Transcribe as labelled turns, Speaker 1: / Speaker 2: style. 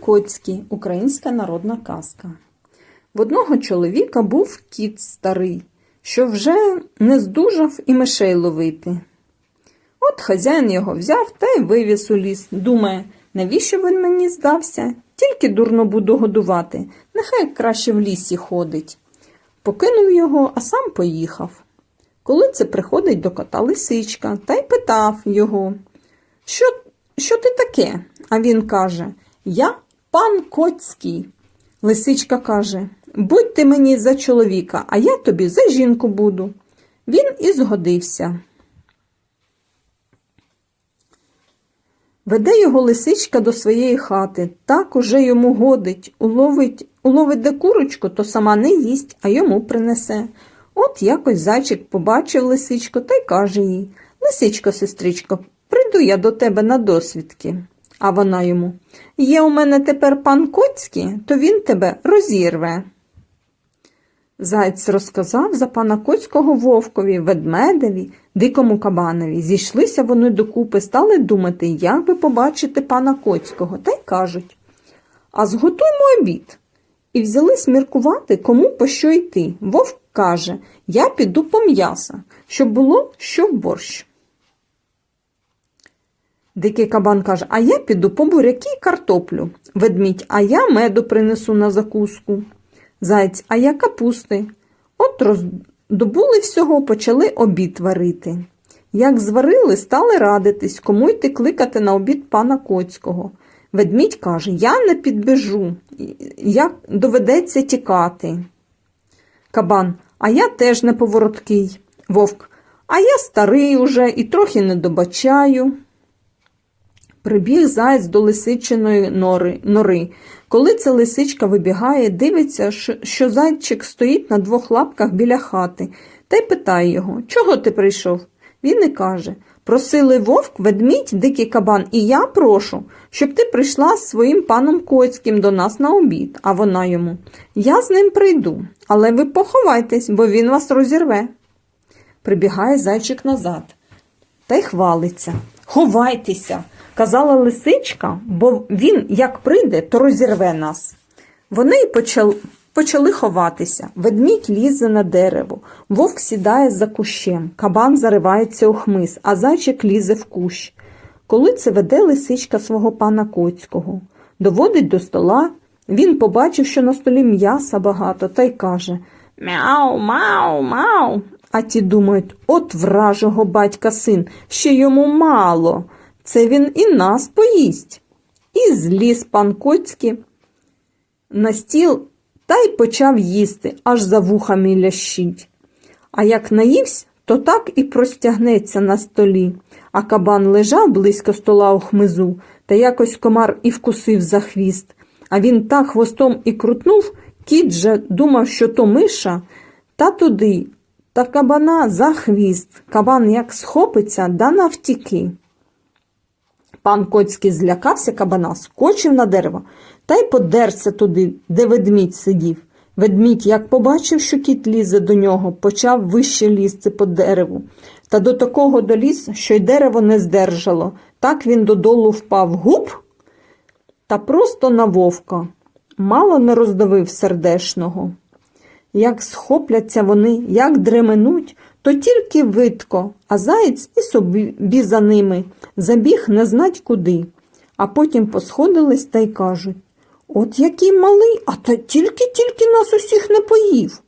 Speaker 1: Коцький, українська народна казка. В одного чоловіка був кіт старий, що вже не здужав і мишей ловити. От хазяїн його взяв та й вивіз у ліс. Думає, навіщо він мені здався? Тільки дурно буду годувати, нехай краще в лісі ходить. Покинув його, а сам поїхав. Коли це приходить до кота лисичка та й питав його, що, що ти таке? А він каже, я пан Коцький. Лисичка каже, будь ти мені за чоловіка, а я тобі за жінку буду. Він і згодився. Веде його лисичка до своєї хати, так уже йому годить, уловить, уловить де курочку, то сама не їсть, а йому принесе. От якось зайчик побачив лисичку та й каже їй Лисичко, сестричко, прийду я до тебе на досвідки. А вона йому Є у мене тепер пан Коцький, то він тебе розірве. Заєць розказав за пана Коцького вовкові, ведмедеві, дикому кабанові. Зійшлися вони докупи, стали думати, як би побачити пана Коцького, та й кажуть А зготуймо обід. І взялись міркувати, кому по що йти. Вовк каже Я піду по м'яса, щоб було що в борщ. Дикий кабан каже, а я піду по буряки й картоплю. Ведмідь, а я меду принесу на закуску. Заєць, а я капусти. От роздобули всього, почали обід варити. Як зварили, стали радитись, кому йти кликати на обід пана Коцького. Ведмідь каже, я не підбежу, як доведеться тікати. Кабан, а я теж не повороткий. Вовк, а я старий уже і трохи не добачаю. Прибіг заєць до лисичиної нори, нори. Коли ця лисичка вибігає, дивиться, що зайчик стоїть на двох лапках біля хати, та й питає його, чого ти прийшов? Він і каже, просили вовк, ведмідь, дикий кабан, і я прошу, щоб ти прийшла з своїм паном Коцьким до нас на обід. А вона йому, я з ним прийду, але ви поховайтесь, бо він вас розірве. Прибігає зайчик назад та й хвалиться. Ховайтеся, казала лисичка, бо він, як прийде, то розірве нас. Вони й почали, ховатися. Ведмідь лізе на дерево, вовк сідає за кущем, кабан заривається у хмиз, а зайчик лізе в кущ. Коли це веде лисичка свого пана Коцького, доводить до стола, він побачив, що на столі м'яса багато, та й каже Мяу, мау, мау. А ті думають, от вражого батька син, ще йому мало. Це він і нас поїсть. І зліз пан Коцький на стіл та й почав їсти, аж за вухами лящить. А як наївсь, то так і простягнеться на столі. А кабан лежав близько стола у хмизу, та якось комар і вкусив за хвіст. А він так хвостом і крутнув, кіт же думав, що то миша, та туди, та кабана за хвіст. Кабан як схопиться, да навтіки. Пан Коцький злякався кабана, скочив на дерево та й подерся туди, де ведмідь сидів. Ведмідь, як побачив, що кіт лізе до нього, почав вище лізти по дереву. Та до такого доліз, що й дерево не здержало. Так він додолу впав гуп та просто на вовка. Мало не роздавив сердешного. Як схопляться вони, як дременуть, то тільки видко, а заєць і собі за ними забіг не знать куди. А потім посходились та й кажуть От який малий, а то тільки-тільки нас усіх не поїв.